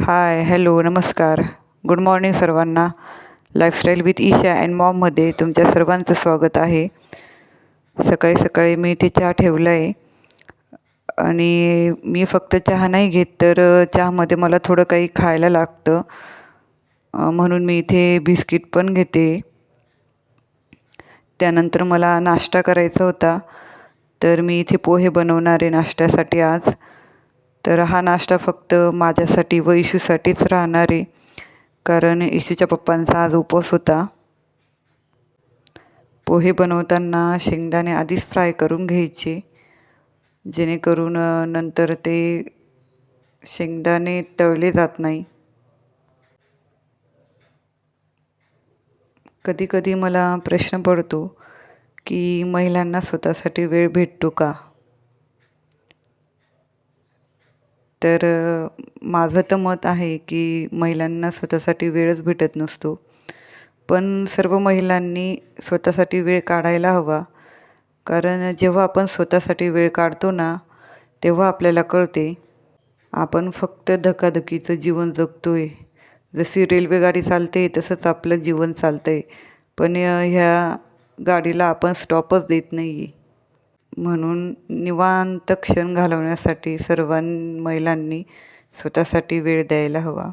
हाय hello नमस्कार. Good morning सर्वांना. Lifestyle with Isha and मॉममध्ये तुमच्या सर्वांचं स्वागत आहे. सकाळी सकाळी मी इथे चहा ठेवला आहे आणि मी फक्त चहा नाही घेत तर चहामध्ये मला थोडं काही खायला लागतं. म्हणून मी इथे बिस्किट पण घेते. त्यानंतर मला नाश्ता करायचा होता. तर मी इथे पोहे बनवणार आहे नाश्त्यासाठी आज. तर हा नाश्ता फक्त माझ्यासाठी व इशूसाठीच राहणार आहे. कारण इशूच्या पप्पांचा आज उपवास होता. पोहे बनवताना शेंगदाणे आधीच फ्राय करून घ्यायचे. जेणेकरून नंतर ते शेंगदाणे तळले जात नाही. कधीकधी मला प्रश्न पडतो की महिलांना स्वतःसाठी वेळ भेटतो का? तर माझं तर मत आहे की महिलांना स्वतःसाठी वेळच भेटत नसतो. पण सर्व महिलांनी स्वतःसाठी वेळ काढायला हवा. कारण जेव्हा आपण स्वतःसाठी वेळ काढतो ना तेव्हा आपल्याला कळते आपण फक्त धकाधकीचं जीवन जगतो आहे जशी रेल्वेगाडी चालते तसंच आपलं जीवन चालतं आहे पण ह्या गाडीला आपण स्टॉपच देत नाही आहे म्हणून निवांत क्षण घालवण्यासाठी सर्व महिलांनी स्वतःसाठी वेळ द्यायला हवा.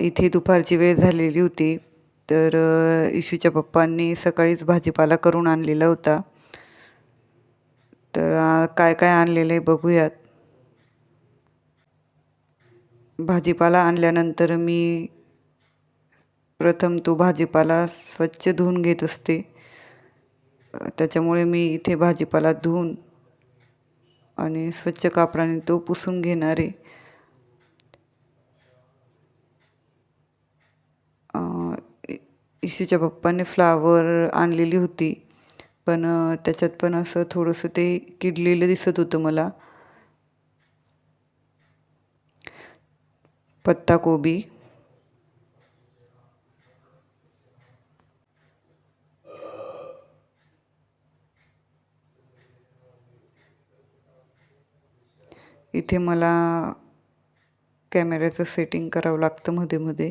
इथे दुपारची वेळ झालेली होती तर इशूच्या पप्पांनी सकाळीच भाजीपाला करून आणलेला होता. तर काय काय आणलेलं आहे बघूयात. भाजीपाला आणल्यानंतर मी प्रथम तो भाजीपाला स्वच्छ धुवून घेत असते. त्याच्यामुळे मी इथे भाजीपाला धुवून आणि स्वच्छ कापडाने तो पुसून घेणार आहे. इशूच्या पप्पाने फ्लावर आणलेली होती पण त्याच्यात पण असं थोडंसं ते किडलेलं दिसत होतं मला. पत्ताकोबी. इथे मला कॅमेऱ्याचं सेटिंग करावं लागतं मध्ये मध्ये.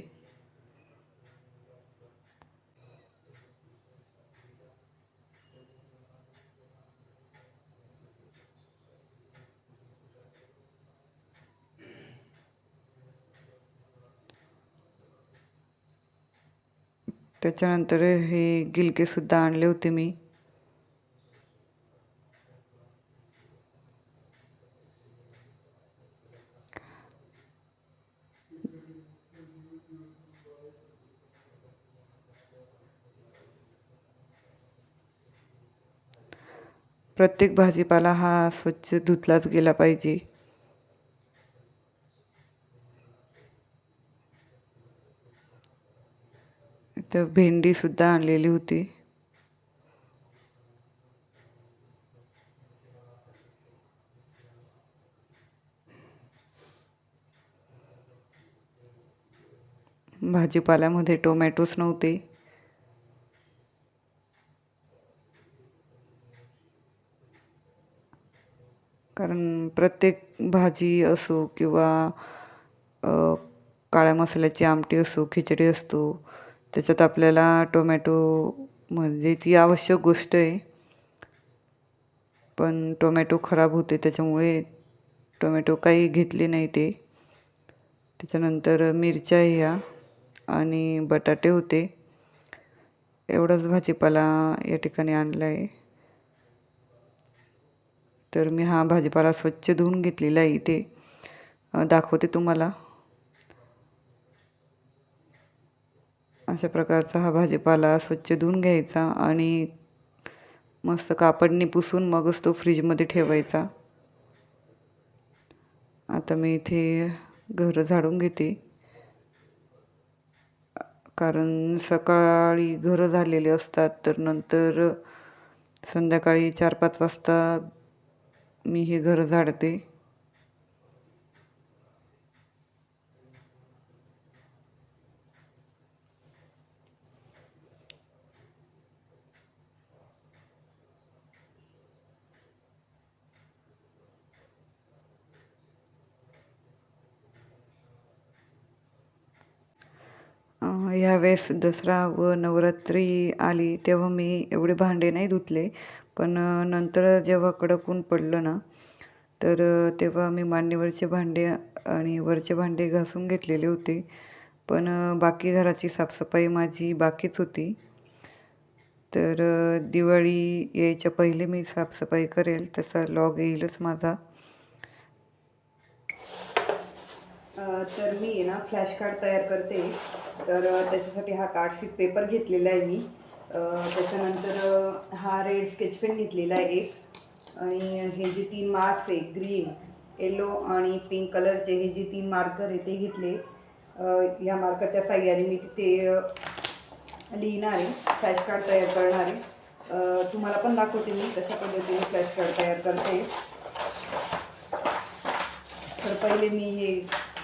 त्याच्यानंतर हे गिलकेसुद्धा आणले होते मी. प्रत्येक भाजीपाला हा स्वच्छ धुतलाच गेला पाहिजे. इथं भेंडीसुद्धा आणलेली होती. भाजीपाल्यामध्ये टोमॅटोच नव्हते. कारण प्रत्येक भाजी असो किंवा काळ्या मसाल्याची आमटी असो खिचडी असतो त्याच्यात आपल्याला टोमॅटो म्हणजे ती आवश्यक गोष्ट आहे. पण टोमॅटो खराब होते त्याच्यामुळे टोमॅटो काही घेतले नाही ते. त्याच्यानंतर मिरच्या ह्या. आणि बटाटे होते. एवढाच भाजीपाला या ठिकाणी आणला आहे तर मी हा भाजीपाला स्वच्छ धुवून घेतलेला आहे इथे. दाखवते तुम्हाला. अशा प्रकारचा हा भाजीपाला स्वच्छ धुवून घ्यायचा आणि मस्त कापडने पुसून मगच तो फ्रीजमध्ये ठेवायचा. आता मी इथे घर झाडून घेते. कारण सकाळी घरं झालेले असतात तर नंतर संध्याकाळी चार पाच वाजता मी हे घरं झाडते. ह्यावेळेस दसरा व नवरात्री आली तेव्हा मी एवढे भांडे नाही धुतले. पण नंतर जेव्हा कडक ऊन पडलं ना तर तेव्हा मी मान्यवरचे भांडे आणि वरचे भांडे घासून घेतलेले होते. पण बाकी घराची साफसफाई माझी बाकीच होती. तर दिवाळी यायच्या पहिले मी साफसफाई करेल तसा लॉग येईलच माझा. तर मी ना फ्लॅश कार्ड तयार करते. तर त्याच्यासाठी हा कार्डशीट पेपर घेतलेला आहे मी. त्याच्यानंतर हा रेड स्केच पेन घेतलेला आहे एक. आणि हे जे तीन मार्क्स आहे ग्रीन येलो आणि पिंक कलरचे हे जे तीन मार्कर आहे ते घेतले. ह्या या मार्करच्या साह्याने मी तिथे लिहिणार आहे फ्लॅश कार्ड तयार करणार आहे. तुम्हाला पण दाखवते मी कशा पद्धतीने फ्लॅश कार्ड तयार करते. तर पहिले मी हे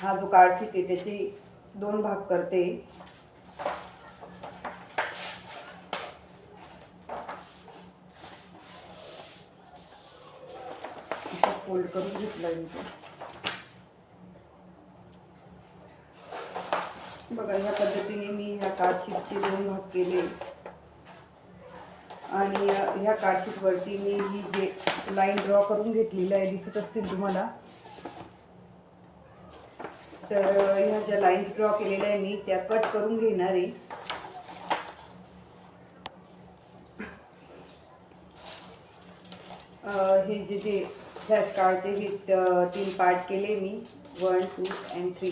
हा जो कार्डशीट आहे त्याची दोन भाग करते. फोल्ड करून घेतला मी बघा ह्या पद्धतीने मी ह्या कार्डशीटचे दोन भाग केले. आणि ह्या कार्डशीटवरती मी ही जे लाईन ड्रॉ करून घेतलेली आहे दिसत असतील तुम्हाला तर ह्या ज्या लाईन्स ड्रॉ केलेल्या आहे मी त्या कट करून घेणार आहे. हे जे जे फ्लॅश कार्डचे हे तीन पार्ट केले मी. वन टू अँड थ्री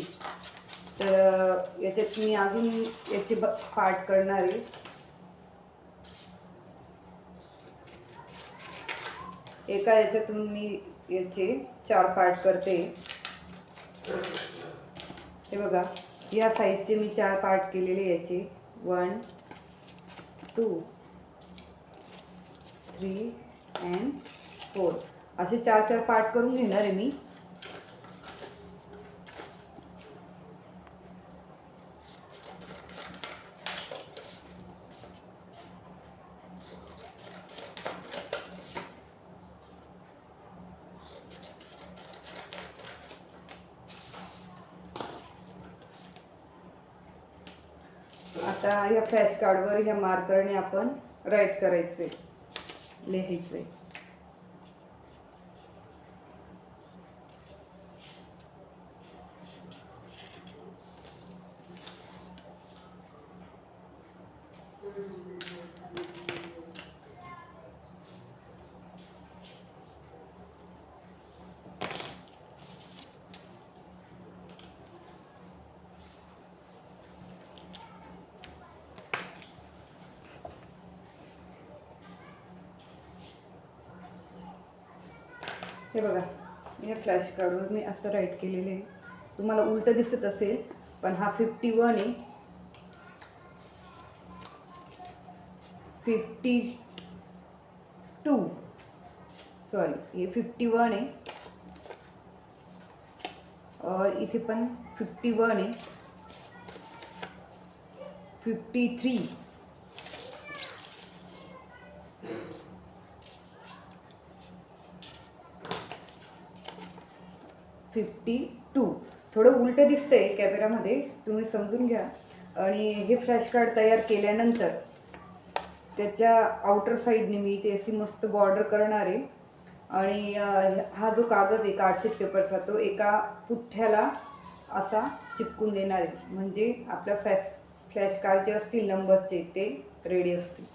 तर याच्यात मी अजून याचे ब पार्ट करणार आहे. एका याच्यातून मी याचे चार पार्ट करते. हे बघा या साईजचे मी चार पार्ट केलेले याचे. One two three and four असे चार चार पार्ट करून घेणार आहे मी. आता ह्या फ्लॅश कार्डवर ह्या मार्करने आपण राईट करायचे लिहायचे. हे बघा या फ्लॅश कार्डवर मी असं राईट केलेलं आहे. तुम्हाला उलटं दिसत असेल, पण हा फिफ्टी वन आहे. फिफ्टी टू सॉरी हे फिफ्टी वन आहे. और इथे पण फिफ्टी वन आहे. Fifty three fifty two. थोडं उलटं दिसतंय कॅमेरामध्ये तुम्ही समजून घ्या. आणि हे फ्लॅश कार्ड तयार केल्यानंतर त्याच्या आउटर साईडने मी ते अशी मस्त बॉर्डर करणार आहे. आणि हा जो कागद आहे कार्डशीट पेपरचा तो एका पुठ्ठ्याला असा चिपकून देणार आहे. म्हणजे आपल्या फ्लॅश फ्लॅश कार्ड जे असतील नंबरचे ते रेडी असतील.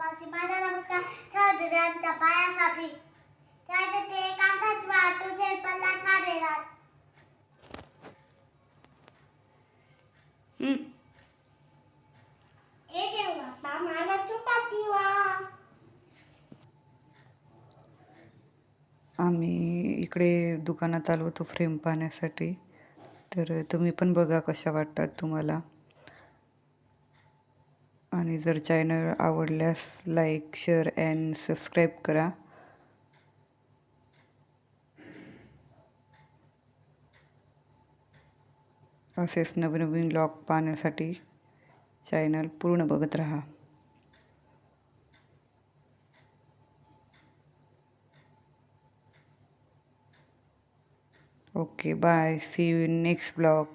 देवापासी माझा नमस्कार. सहोदरांच्या पायासाठी. त्याचे ते कामसाची वाट तुझे पल्ला सारे रात. ए देव चुपाती वा आम्ही इकडे दुकानात आलो होतो फ्रेम पाहण्यासाठी. तर तुम्ही पण बघा कशा वाटतात तुम्हाला. आणि जर चॅनल आवडल्यास लाईक शेअर अँड सबस्क्राईब करा. असेच नवीन नवीन ब्लॉग पाहण्यासाठी चॅनल पूर्ण बघत राहा. Okay bye see you in next blog